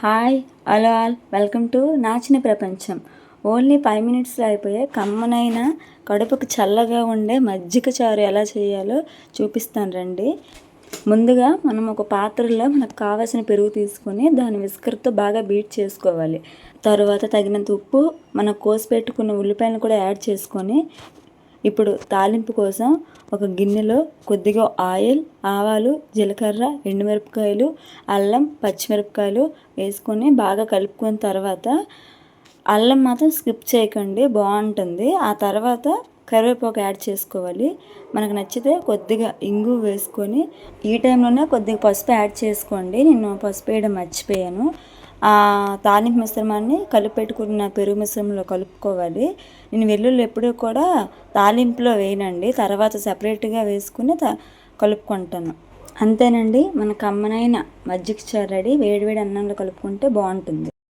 Hi hello all. Welcome to నాచిన ప్రపంచం. Only five మినిట్స్లో అయిపోయే కమ్మనైన కడుపుకు చల్లగా ఉండే మజ్జిగ చారు ఎలా చేయాలో చూపిస్తాను రండి. ముందుగా మనం ఒక పాత్రలో మనకు కావాల్సిన పెరుగు తీసుకొని దాని విస్కర్తో బాగా బీట్ చేసుకోవాలి. తర్వాత తగినంత ఉప్పు మనం కోసి పెట్టుకున్న ఉల్లిపాయలను కూడా యాడ్ చేసుకొని ఇప్పుడు తాలింపు కోసం ఒక గిన్నెలో కొద్దిగా ఆయిల్ ఆవాలు జీలకర్ర ఎండుమిరపకాయలు అల్లం పచ్చిమిరపకాయలు వేసుకొని బాగా కలుపుకున్న తర్వాత అల్లం మాత్రం స్కిప్ చేయకండి బాగుంటుంది. ఆ తర్వాత కరివేపాకు యాడ్ చేసుకోవాలి. మనకు నచ్చితే కొద్దిగా ఇంగు వేసుకొని ఈ టైంలోనే కొద్దిగా పసుపు యాడ్ చేసుకోండి. నేను పసుపు వేయడం మర్చిపోయాను. ఆ తాలింపు మిశ్రమాన్ని కలిపెట్టుకున్న పెరుగు మిశ్రమంలో కలుపుకోవాలి. నేను వెల్లుల్లి ఎప్పుడూ కూడా తాలింపులో వేయనండి. తర్వాత సపరేట్గా వేసుకుని త కలుపుకుంటాను. అంతేనండి మన కమ్మనైన మజ్జిగ చారు రెడీ. వేడివేడి అన్నంలో కలుపుకుంటే బాగుంటుంది.